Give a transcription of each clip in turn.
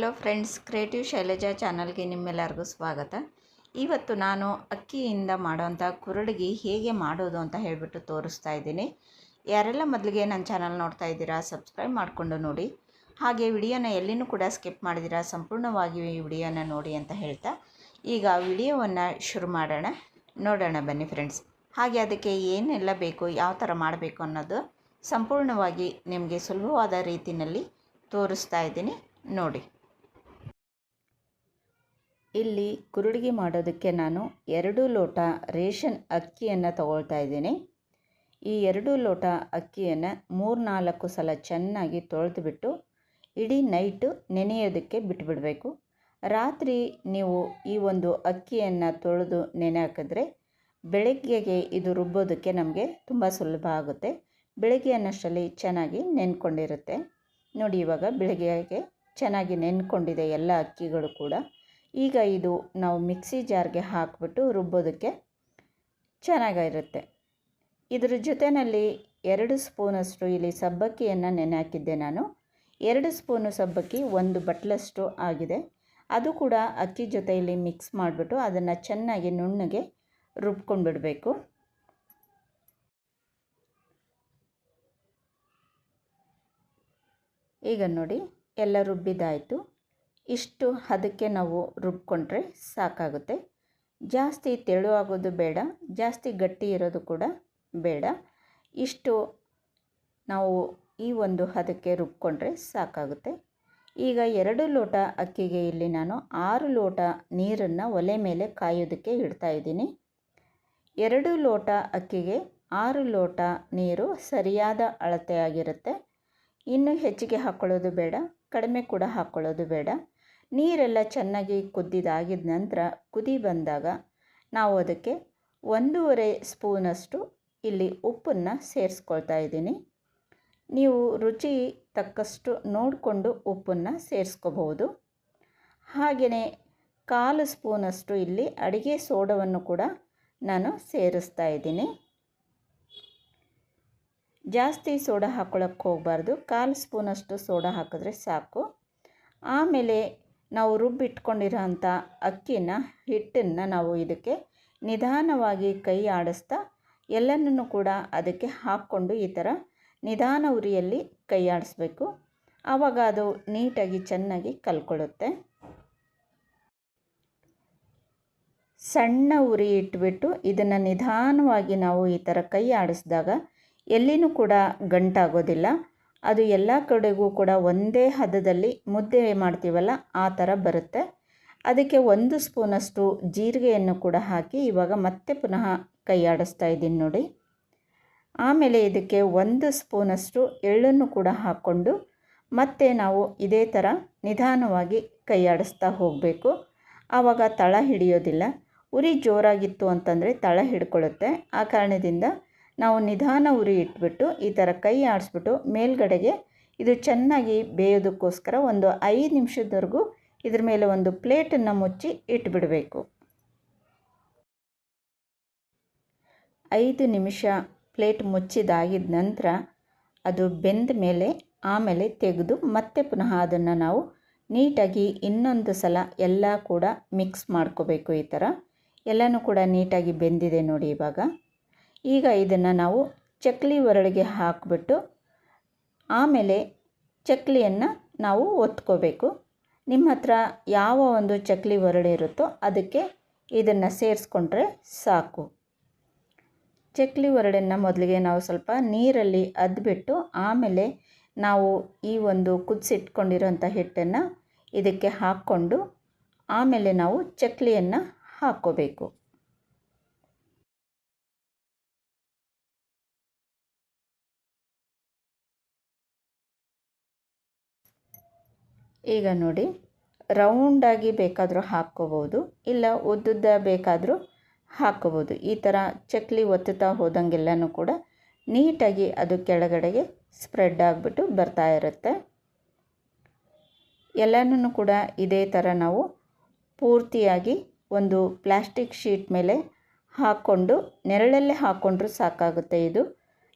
Hello friends, creative Shailaja ಚಾನಲ್ಗೆ ನಿಮ್ಮೆಲ್ಲರಿಗೂ ಸ್ವಾಗತ. ಇವತ್ತು ನಾನು ಅಕ್ಕಿಯಿಂದ ಮಾಡೋವಂಥ ಕುರುಡಿಗೆ ಹೇಗೆ ಮಾಡೋದು ಅಂತ ಹೇಳಿಬಿಟ್ಟು ತೋರಿಸ್ತಾ ಇದ್ದೀನಿ. ಯಾರೆಲ್ಲ ಮೊದಲಿಗೆ ನನ್ನ ಚಾನಲ್ ನೋಡ್ತಾ ಇದ್ದೀರಾ, ಸಬ್ಸ್ಕ್ರೈಬ್ ಮಾಡಿಕೊಂಡು ನೋಡಿ. ಹಾಗೆ ವಿಡಿಯೋನ ಎಲ್ಲಿನೂ ಕೂಡ ಸ್ಕಿಪ್ ಮಾಡಿದಿರಾ ಸಂಪೂರ್ಣವಾಗಿ ಈ ವಿಡಿಯೋನ ನೋಡಿ ಅಂತ ಹೇಳ್ತಾ ಈಗ ವಿಡಿಯೋವನ್ನು ಶುರು ಮಾಡೋಣ. ನೋಡೋಣ ಬನ್ನಿ ಫ್ರೆಂಡ್ಸ್. ಹಾಗೆ ಅದಕ್ಕೆ ಏನೆಲ್ಲ ಬೇಕು, ಯಾವ ಥರ ಮಾಡಬೇಕು ಅನ್ನೋದು ಸಂಪೂರ್ಣವಾಗಿ ನಿಮಗೆ ಸುಲಭವಾದ ರೀತಿಯಲ್ಲಿ ತೋರಿಸ್ತಾ ಇದ್ದೀನಿ. ನೋಡಿ. ಇಲ್ಲಿ ಕುರುಡಿಗೆ ಮಾಡೋದಕ್ಕೆ ನಾನು ಎರಡು ಲೋಟ ರೇಷನ್ ಅಕ್ಕಿಯನ್ನು ತಗೊಳ್ತಾ ಇದ್ದೀನಿ. ಈ ಎರಡು ಲೋಟ ಅಕ್ಕಿಯನ್ನು ಮೂರ್ನಾಲ್ಕು ಸಲ ಚೆನ್ನಾಗಿ ತೊಳೆದುಬಿಟ್ಟು ಇಡೀ ನೈಟು ನೆನೆಯೋದಕ್ಕೆ ಬಿಟ್ಟುಬಿಡಬೇಕು ರಾತ್ರಿ ನೀವು ಈ ಒಂದು ಅಕ್ಕಿಯನ್ನು ತೊಳೆದು ನೆನೆ ಹಾಕಿದ್ರೆ ಬೆಳಗ್ಗೆಗೆ ಇದು ರುಬ್ಬೋದಕ್ಕೆ ನಮಗೆ ತುಂಬ ಸುಲಭ ಆಗುತ್ತೆ. ಬೆಳಗ್ಗೆ ಅನ್ನೋಷ್ಟರಲ್ಲಿ ಚೆನ್ನಾಗಿ ನೆನ್ಕೊಂಡಿರುತ್ತೆ. ನೋಡಿ ಇವಾಗ ಬೆಳಗ್ಗೆಗೆ ಚೆನ್ನಾಗಿ ನೆನ್ಕೊಂಡಿದೆ ಎಲ್ಲ ಅಕ್ಕಿಗಳು ಕೂಡ. ಈಗ ಇದು ನಾವು ಮಿಕ್ಸಿ ಜಾರ್ಗೆ ಹಾಕಿಬಿಟ್ಟು ರುಬ್ಬೋದಕ್ಕೆ ಚೆನ್ನಾಗಿರುತ್ತೆ. ಇದ್ರ ಜೊತೆಯಲ್ಲಿ ಎರಡು ಸ್ಪೂನಷ್ಟು ಇಲ್ಲಿ ಸಬ್ಬಕ್ಕಿಯನ್ನು ನೆನೆ ಹಾಕಿದ್ದೆ ನಾನು. ಎರಡು ಸ್ಪೂನು ಸಬ್ಬಕ್ಕಿ, ಒಂದು ಬಟ್ಲಷ್ಟು ಆಗಿದೆ. ಅದು ಕೂಡ ಅಕ್ಕಿ ಜೊತೆಯಲ್ಲಿ ಮಿಕ್ಸ್ ಮಾಡಿಬಿಟ್ಟು ಅದನ್ನು ಚೆನ್ನಾಗಿ ನುಣ್ಣಗೆ ರುಬ್ಕೊಂಡು ಬಿಡಬೇಕು ಈಗ ನೋಡಿ, ಎಲ್ಲ ರುಬ್ಬಿದಾಯಿತು. ಇಷ್ಟು ಹದಕ್ಕೆ ನಾವು ರುಬ್ಕೊಂಡ್ರೆ ಸಾಕಾಗುತ್ತೆ. ಜಾಸ್ತಿ ತೆಳುವಾಗೋದು ಬೇಡ, ಜಾಸ್ತಿ ಗಟ್ಟಿ ಇರೋದು ಕೂಡ ಬೇಡ. ಇಷ್ಟು ನಾವು ಈ ಒಂದು ಹದಕ್ಕೆ ರುಬ್ಕೊಂಡ್ರೆ ಸಾಕಾಗುತ್ತೆ. ಈಗ ಎರಡು ಲೋಟ ಅಕ್ಕಿಗೆ ಇಲ್ಲಿ ನಾನು ಆರು ಲೋಟ ನೀರನ್ನು ಒಲೆ ಮೇಲೆ ಕಾಯೋದಕ್ಕೆ ಇಡ್ತಾ ಇದ್ದೀನಿ. ಎರಡು ಲೋಟ ಅಕ್ಕಿಗೆ ಆರು ಲೋಟ ನೀರು ಸರಿಯಾದ ಅಳತೆ ಆಗಿರುತ್ತೆ. ಇನ್ನೂ ಹೆಚ್ಚಿಗೆ ಹಾಕ್ಕೊಳ್ಳೋದು ಬೇಡ, ಕಡಿಮೆ ಕೂಡ ಹಾಕ್ಕೊಳ್ಳೋದು ಬೇಡ. ನೀರೆಲ್ಲ ಚೆನ್ನಾಗಿ ಕುದ್ದಿದಾಗಿದ ನಂತರ ಕುದಿ ಬಂದಾಗ ನಾವು ಅದಕ್ಕೆ ಒಂದೂವರೆ ಸ್ಪೂನಷ್ಟು ಇಲ್ಲಿ ಉಪ್ಪನ್ನು ಸೇರಿಸ್ಕೊಳ್ತಾ ಇದ್ದೀನಿ. ನೀವು ರುಚಿ ತಕ್ಕಷ್ಟು ನೋಡಿಕೊಂಡು ಉಪ್ಪನ್ನು ಸೇರಿಸ್ಕೋಬಹುದು. ಹಾಗೆಯೇ ಕಾಲು ಸ್ಪೂನಷ್ಟು ಇಲ್ಲಿ ಅಡಿಗೆ ಸೋಡವನ್ನು ಕೂಡ ನಾನು ಸೇರಿಸ್ತಾ ಇದ್ದೀನಿ. ಜಾಸ್ತಿ ಸೋಡಾ ಹಾಕ್ಕೊಳಕ್ಕೆ ಹೋಗಬಾರ್ದು. ಕಾಲು ಸ್ಪೂನಷ್ಟು ಸೋಡಾ ಹಾಕಿದ್ರೆ ಸಾಕು. ಆಮೇಲೆ ನಾವು ರುಬ್ಬಿಟ್ಕೊಂಡಿರೋ ಅಂಥ ಅಕ್ಕಿನ ಹಿಟ್ಟನ್ನು ನಾವು ಇದಕ್ಕೆ ನಿಧಾನವಾಗಿ ಕೈ ಆಡಿಸ್ತಾ ಎಲ್ಲನೂ ಕೂಡ ಅದಕ್ಕೆ ಹಾಕ್ಕೊಂಡು ಈ ಥರ ನಿಧಾನ ಉರಿಯಲ್ಲಿ ಕೈ ಆಡಿಸ್ಬೇಕು. ಆವಾಗ ಅದು ನೀಟಾಗಿ ಚೆನ್ನಾಗಿ ಕಲ್ಕೊಳ್ಳುತ್ತೆ. ಸಣ್ಣ ಉರಿ ಇಟ್ಬಿಟ್ಟು ಇದನ್ನು ನಿಧಾನವಾಗಿ ನಾವು ಈ ಥರ ಕೈ ಆಡಿಸಿದಾಗ ಎಲ್ಲಿನೂ ಕೂಡ ಗಂಟಾಗೋದಿಲ್ಲ. ಅದು ಎಲ್ಲ ಕಡೆಗೂ ಕೂಡ ಒಂದೇ ಹದದಲ್ಲಿ ಮುದ್ದೆ ಮಾಡ್ತೀವಲ್ಲ, ಆ ಥರ ಬರುತ್ತೆ. ಅದಕ್ಕೆ ಒಂದು ಸ್ಪೂನಷ್ಟು ಜೀರಿಗೆಯನ್ನು ಕೂಡ ಹಾಕಿ ಇವಾಗ ಮತ್ತೆ ಪುನಃ ಕೈಯಾಡಿಸ್ತಾ ಇದ್ದೀನಿ ನೋಡಿ. ಆಮೇಲೆ ಇದಕ್ಕೆ ಒಂದು ಸ್ಪೂನಷ್ಟು ಎಳ್ಳನ್ನು ಕೂಡ ಹಾಕ್ಕೊಂಡು ಮತ್ತೆ ನಾವು ಇದೇ ಥರ ನಿಧಾನವಾಗಿ ಕೈ ಆಡಿಸ್ತಾ ಹೋಗಬೇಕು. ಆವಾಗ ತಳ ಹಿಡಿಯೋದಿಲ್ಲ. ಉರಿ ಜೋರಾಗಿತ್ತು ಅಂತಂದರೆ ತಳ ಹಿಡ್ಕೊಳ್ಳುತ್ತೆ. ಆ ಕಾರಣದಿಂದ ನಾವು ನಿಧಾನ ಉರಿ ಇಟ್ಬಿಟ್ಟು ಈ ಥರ ಕೈ ಆಡಿಸ್ಬಿಟ್ಟು ಮೇಲ್ಗಡೆಗೆ ಇದು ಚೆನ್ನಾಗಿ ಬೇಯೋದಕ್ಕೋಸ್ಕರ ಒಂದು ಐದು ನಿಮಿಷದವರೆಗೂ ಇದ್ರ ಮೇಲೆ ಒಂದು ಪ್ಲೇಟನ್ನು ಮುಚ್ಚಿ ಇಟ್ಬಿಡಬೇಕು. ಐದು ನಿಮಿಷ ಪ್ಲೇಟ್ ಮುಚ್ಚಿದಾಗಿದ ನಂತರ ಅದು ಬೆಂದ ಮೇಲೆ ಆಮೇಲೆ ತೆಗೆದು ಮತ್ತೆ ಪುನಃ ಅದನ್ನು ನಾವು ನೀಟಾಗಿ ಇನ್ನೊಂದು ಸಲ ಎಲ್ಲ ಕೂಡ ಮಿಕ್ಸ್ ಮಾಡ್ಕೋಬೇಕು ಈ ಥರ. ಎಲ್ಲನೂ ಕೂಡ ನೀಟಾಗಿ ಬೆಂದಿದೆ ನೋಡಿ ಇವಾಗ. ಈಗ ಇದನ್ನು ನಾವು ಚಕ್ಲಿ ಒರಳಿಗೆ ಹಾಕಿಬಿಟ್ಟು ಆಮೇಲೆ ಚಕ್ಲಿಯನ್ನು ನಾವು ಒತ್ಕೋಬೇಕು. ನಿಮ್ಮ ಹತ್ರ ಯಾವ ಒಂದು ಚಕ್ಲಿ ಒರಳು ಇರುತ್ತೋ ಅದಕ್ಕೆ ಇದನ್ನು ಸೇರಿಸ್ಕೊಂಡ್ರೆ ಸಾಕು. ಚಕ್ಲಿ ಒರಳನ್ನು ಮೊದಲಿಗೆ ನಾವು ಸ್ವಲ್ಪ ನೀರಲ್ಲಿ ಅದ್ಬಿಟ್ಟು ಆಮೇಲೆ ನಾವು ಈ ಒಂದು ಕುದಿಸಿಟ್ಕೊಂಡಿರೋಂಥ ಹಿಟ್ಟನ್ನು ಇದಕ್ಕೆ ಹಾಕ್ಕೊಂಡು ಆಮೇಲೆ ನಾವು ಚಕ್ಲಿಯನ್ನು ಹಾಕ್ಕೋಬೇಕು. ಈಗ ನೋಡಿ ರೌಂಡಾಗಿ ಬೇಕಾದರೂ ಹಾಕ್ಕೋಬೋದು ಇಲ್ಲ ಉದ್ದುದ್ದ ಬೇಕಾದರೂ ಹಾಕ್ಕೋಬೋದು ಈ ಥರ ಚಕ್ಲಿ ಒತ್ತುತ್ತಾ ಹೋದಂಗೆಲ್ಲನೂ ಕೂಡ ನೀಟಾಗಿ ಅದು ಕೆಳಗಡೆಗೆ ಸ್ಪ್ರೆಡ್ ಆಗಿಬಿಟ್ಟು ಬರ್ತಾ ಇರುತ್ತೆ. ಎಲ್ಲನೂ ಕೂಡ ಇದೇ ಥರ ನಾವು ಪೂರ್ತಿಯಾಗಿ ಒಂದು ಪ್ಲ್ಯಾಸ್ಟಿಕ್ ಶೀಟ್ ಮೇಲೆ ಹಾಕ್ಕೊಂಡು, ನೆರಳಲ್ಲೇ ಹಾಕ್ಕೊಂಡ್ರೂ ಸಾಕಾಗುತ್ತೆ ಇದು.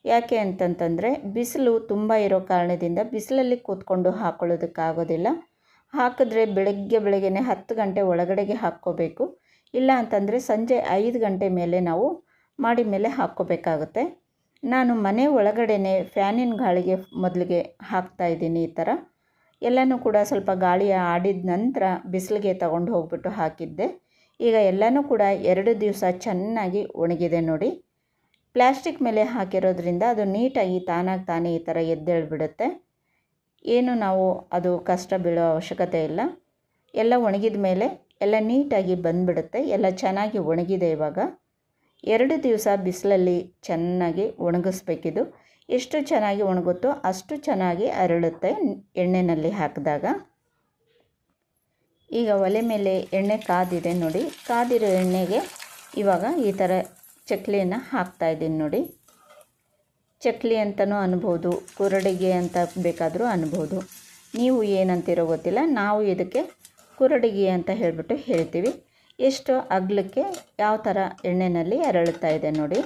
ಯಾಕೆ ಅಂತಂತಂದರೆ ಬಿಸಿಲು ತುಂಬ ಇರೋ ಕಾರಣದಿಂದ ಬಿಸಿಲಲ್ಲಿ ಕೂತ್ಕೊಂಡು ಹಾಕೊಳ್ಳೋದಕ್ಕಾಗೋದಿಲ್ಲ. ಹಾಕಿದ್ರೆ ಬೆಳಗ್ಗೆ ಬೆಳಗ್ಗೆನೆ ಹತ್ತು ಗಂಟೆ ಒಳಗಡೆಗೆ ಹಾಕ್ಕೋಬೇಕು. ಇಲ್ಲ ಅಂತಂದರೆ ಸಂಜೆ ಐದು ಗಂಟೆ ಮೇಲೆ ನಾವು ಮಾಡಿ ಮೇಲೆ ಹಾಕ್ಕೋಬೇಕಾಗುತ್ತೆ. ನಾನು ಮನೆ ಒಳಗಡೆನೆ ಫ್ಯಾನಿನ ಗಾಳಿಗೆ ಮೊದಲಿಗೆ ಹಾಕ್ತಾಯಿದ್ದೀನಿ ಈ ಥರ. ಎಲ್ಲನೂ ಕೂಡ ಸ್ವಲ್ಪ ಗಾಳಿ ಆಡಿದ ನಂತರ ಬಿಸಿಲಿಗೆ ತಗೊಂಡು ಹೋಗ್ಬಿಟ್ಟು ಹಾಕಿದ್ದೆ. ಈಗ ಎಲ್ಲನೂ ಕೂಡ ಎರಡು ದಿವಸ ಚೆನ್ನಾಗಿ ಒಣಗಿದೆ ನೋಡಿ. ಪ್ಲ್ಯಾಸ್ಟಿಕ್ ಮೇಲೆ ಹಾಕಿರೋದ್ರಿಂದ ಅದು ನೀಟಾಗಿ ತಾನಾಗಿ ತಾನೇ ಈ ಥರ ಎದ್ದೇಳ್ಬಿಡುತ್ತೆ. ಏನು ನಾವು ಅದು ಕಷ್ಟ ಬೀಳೋ ಅವಶ್ಯಕತೆ ಇಲ್ಲ. ಎಲ್ಲ ಒಣಗಿದ ಮೇಲೆ ಎಲ್ಲ ನೀಟಾಗಿ ಬಂದುಬಿಡುತ್ತೆ. ಎಲ್ಲ ಚೆನ್ನಾಗಿ ಒಣಗಿದೆ ಇವಾಗ. ಎರಡು ದಿವಸ ಬಿಸಿಲಲ್ಲಿ ಚೆನ್ನಾಗಿ ಒಣಗಿಸ್ಬೇಕಿದು. ಎಷ್ಟು ಚೆನ್ನಾಗಿ ಒಣಗುತ್ತೋ ಅಷ್ಟು ಚೆನ್ನಾಗಿ ಅರಳುತ್ತೆ ಎಣ್ಣೆಯಲ್ಲಿ ಹಾಕಿದಾಗ. ಈಗ ಒಲೆ ಮೇಲೆ ಎಣ್ಣೆ ಕಾದಿದೆ ನೋಡಿ. ಕಾದಿರೋ ಎಣ್ಣೆಗೆ ಇವಾಗ ಈ ಥರ ಚಕ್ಲಿಯನ್ನು ಹಾಕ್ತಾಯಿದ್ದೀನಿ ನೋಡಿ. ಚಕ್ಲಿ ಅಂತಲೂ ಅನ್ಬೋದು, ಕುರಡಿಗೆ ಅಂತ ಬೇಕಾದರೂ ಅನ್ಬೋದು. ನೀವು ಏನಂತಿರೋ ಗೊತ್ತಿಲ್ಲ, ನಾವು ಇದಕ್ಕೆ ಕುರಡಿಗೆ ಅಂತ ಹೇಳಿಬಿಟ್ಟು ಹೇಳ್ತೀವಿ. ಎಷ್ಟು ಅಗಲಕ್ಕೆ ಯಾವ ಥರ ಎಣ್ಣೆಯಲ್ಲಿ ಅರಳುತ್ತಾ ಇದೆ ನೋಡಿ.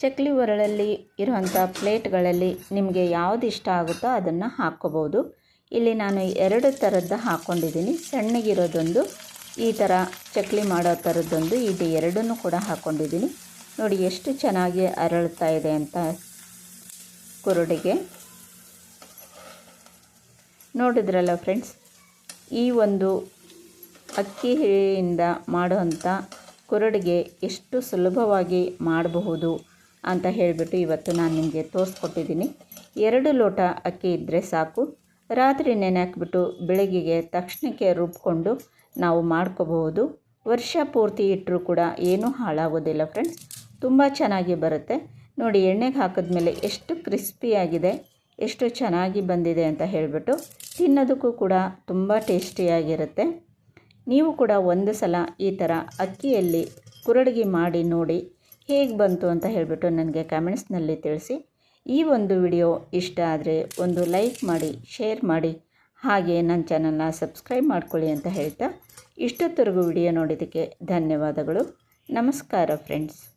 ಚಕ್ಲಿ ಒರಳಲ್ಲಿ ಇರುವಂಥ ಪ್ಲೇಟ್ಗಳಲ್ಲಿ ನಿಮಗೆ ಯಾವುದು ಇಷ್ಟ ಆಗುತ್ತೋ ಅದನ್ನು ಹಾಕ್ಕೋಬೋದು. ಇಲ್ಲಿ ನಾನು ಎರಡು ಥರದ್ದು ಹಾಕ್ಕೊಂಡಿದ್ದೀನಿ. ಸಣ್ಣಗಿರೋದೊಂದು ಈ ಥರ ಚಕ್ಲಿ ಮಾಡೋ ಥರದ್ದೊಂದು ಇದು ಎರಡನ್ನೂ ಕೂಡ ಹಾಕ್ಕೊಂಡಿದ್ದೀನಿ. ನೋಡಿ ಎಷ್ಟು ಚೆನ್ನಾಗಿ ಅರಳ್ತಾ ಇದೆ ಅಂತ ಕುರುಡಿಗೆ. ನೋಡಿದ್ರಲ್ಲ ಫ್ರೆಂಡ್ಸ್, ಈ ಒಂದು ಅಕ್ಕಿಯಿಂದ ಮಾಡುವಂಥ ಕುರುಡಿಗೆ ಎಷ್ಟು ಸುಲಭವಾಗಿ ಮಾಡಬಹುದು ಅಂತ ಹೇಳಿಬಿಟ್ಟು ಇವತ್ತು ನಾನು ನಿಮಗೆ ತೋರಿಸ್ಕೊಟ್ಟಿದ್ದೀನಿ. ಎರಡು ಲೋಟ ಅಕ್ಕಿ ಇದ್ದರೆ ಸಾಕು. ರಾತ್ರಿ ನೆನೆ ಹಾಕ್ಬಿಟ್ಟು ಬೆಳಗ್ಗೆಗೆ ತಕ್ಷಣಕ್ಕೆ ರುಬ್ಕೊಂಡು ನಾವು ಮಾಡ್ಕೋಬಹುದು. ವರ್ಷ ಪೂರ್ತಿ ಇಟ್ಟರೂ ಕೂಡ ಏನೂ ಹಾಳಾಗೋದಿಲ್ಲ ಫ್ರೆಂಡ್ಸ್ ತುಂಬ ಚೆನ್ನಾಗಿ ಬರುತ್ತೆ. ನೋಡಿ, ಎಣ್ಣೆಗೆ ಹಾಕಿದ್ಮೇಲೆ ಎಷ್ಟು ಕ್ರಿಸ್ಪಿಯಾಗಿದೆ ಎಷ್ಟು ಚೆನ್ನಾಗಿ ಬಂದಿದೆ ಅಂತ ಹೇಳಿಬಿಟ್ಟು ತಿನ್ನೋದಕ್ಕೂ ಕೂಡ ತುಂಬ ಟೇಸ್ಟಿಯಾಗಿರುತ್ತೆ ನೀವು ಕೂಡ ಒಂದು ಸಲ ಈ ಥರ ಅಕ್ಕಿಯಲ್ಲಿ ಕುರಡಿಗೆ ಮಾಡಿ ನೋಡಿ ಹೇಗೆ ಬಂತು ಅಂತ ಹೇಳಿಬಿಟ್ಟು ನನಗೆ ಕಮೆಂಟ್ಸ್ನಲ್ಲಿ ತಿಳಿಸಿ. ಈ ಒಂದು ವಿಡಿಯೋ ಇಷ್ಟ ಆದರೆ ಒಂದು ಲೈಕ್ ಮಾಡಿ ಶೇರ್ ಮಾಡಿ. ಹಾಗೆ ನನ್ನ ಚಾನಲ್ನ ಸಬ್ಸ್ಕ್ರೈಬ್ ಮಾಡ್ಕೊಳ್ಳಿ ಅಂತ ಹೇಳ್ತಾ ಇಷ್ಟೊತ್ತರೆಗೂ ವಿಡಿಯೋ ನೋಡಿದ್ದಕ್ಕೆ ಧನ್ಯವಾದಗಳು. ನಮಸ್ಕಾರ ಫ್ರೆಂಡ್ಸ್.